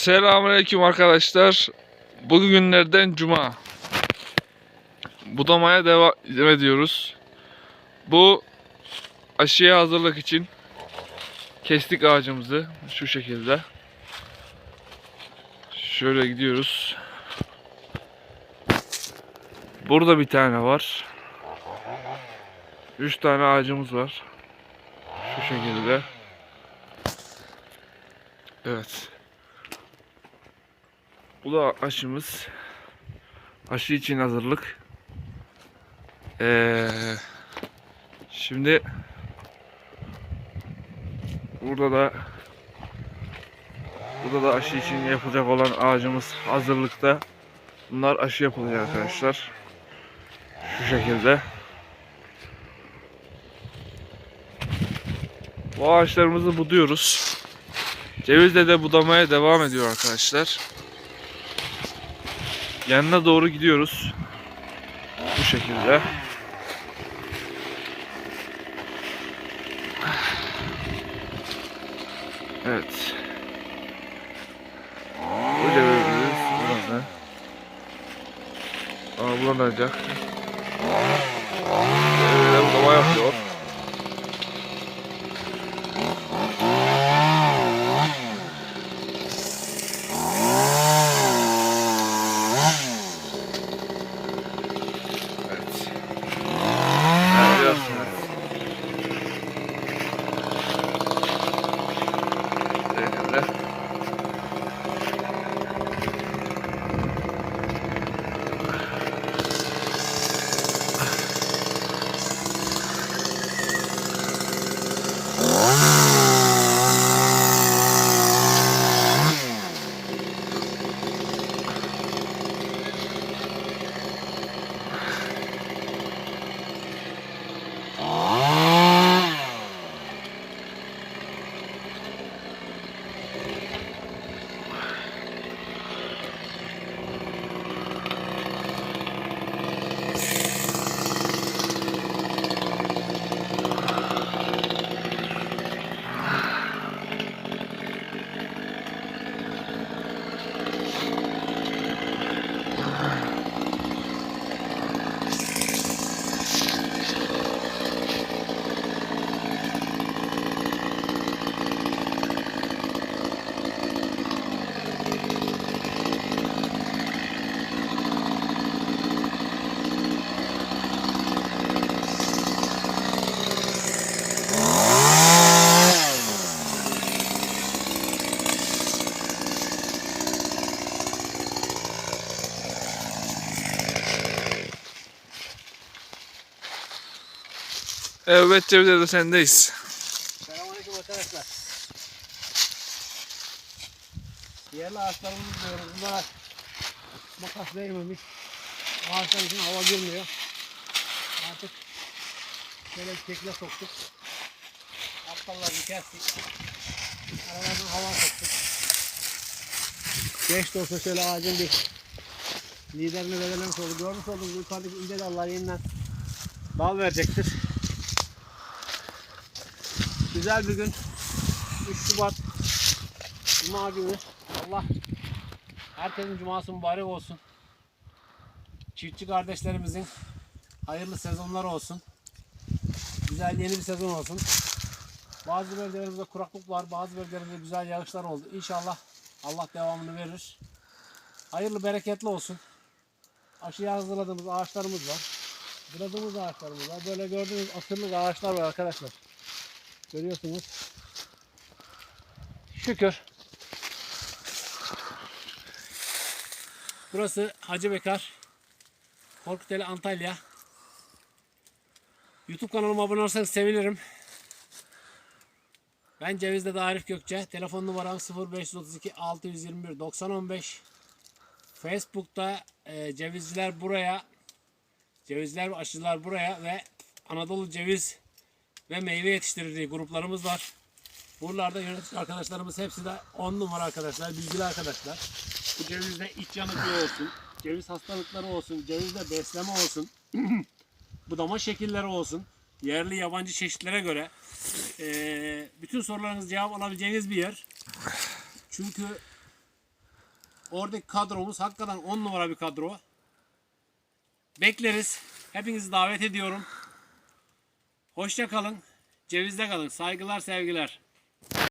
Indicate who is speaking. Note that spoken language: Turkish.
Speaker 1: Selamünaleyküm arkadaşlar. Bugün günlerden cuma. Budamaya devam ediyoruz. Bu aşıya hazırlık için kestik ağacımızı şu şekilde. Şöyle gidiyoruz. Burada bir tane var. Üç tane ağacımız var. Şu şekilde. Evet. Bu da aşımız. Aşı için hazırlık. Ee, şimdi burada da burada da aşı için yapılacak olan ağacımız hazırlıkta. Bunlar aşı yapılacak arkadaşlar. Şu şekilde. Bu ağaçlarımızı buduyoruz. Cevizle de budamaya devam ediyor arkadaşlar. Yanına doğru gidiyoruz. Bu şekilde. Evet. Bu cevizimiz burada. Aa bulanacak. Böyle budama yapıyor. Evet Cevdet de sendeyiz.
Speaker 2: Selamünaleyküm arkadaşlar. Yerli ağaçlarımızı diyoruz. Bunlara makas değmemiş. Ağaçların için hava girmiyor. Artık şöyle şekle soktuk. Alt dallarını kestik. Aralardan hava soktuk. Geç de olsa şöyle ağacın bir liderini belirlemiş oldu. Görmüş olduğunuz yukarıdaki ince dallar yeniden dal verecektir. Güzel bir gün. 3 Şubat. Cuma günü. Allah herkesin cuması mübarek olsun. Çiftçi kardeşlerimizin hayırlı sezonları olsun. Güzel yeni bir sezon olsun. Bazı bölgelerimizde kuraklık var. Bazı bölgelerimizde güzel yağışlar oldu. İnşallah Allah devamını verir. Hayırlı bereketli olsun. Aşıya hazırladığımız ağaçlarımız var. Buladığımız ağaçlarımız var. Böyle gördüğünüz asırlık ağaçlar var arkadaşlar. Görüyorsunuz. Şükür. Burası Hacı Bekar. Korkuteli Antalya. YouTube kanalıma abone olursanız sevinirim. Ben Ceviz'de Arif Gökçe. Telefon numaram 0532 621 9015. Facebook'ta e, Cevizciler buraya, Cevizler ve Aşılar buraya ve Anadolu Ceviz ve meyve yetiştirdiği gruplarımız var. Buralarda yönetici arkadaşlarımız hepsi de 10 numara arkadaşlar, bilgili arkadaşlar. Bu cevizde iç yanıklığı olsun, ceviz hastalıkları olsun, cevizde besleme olsun, budama şekilleri olsun, yerli yabancı çeşitlere göre eee, bütün sorularınız cevap alabileceğiniz bir yer. Çünkü Oradaki kadromuz hakikaten 10 numara bir kadro. Bekleriz. Hepinizi davet ediyorum. Hoşça kalın. Cevizde kalın. Saygılar, sevgiler.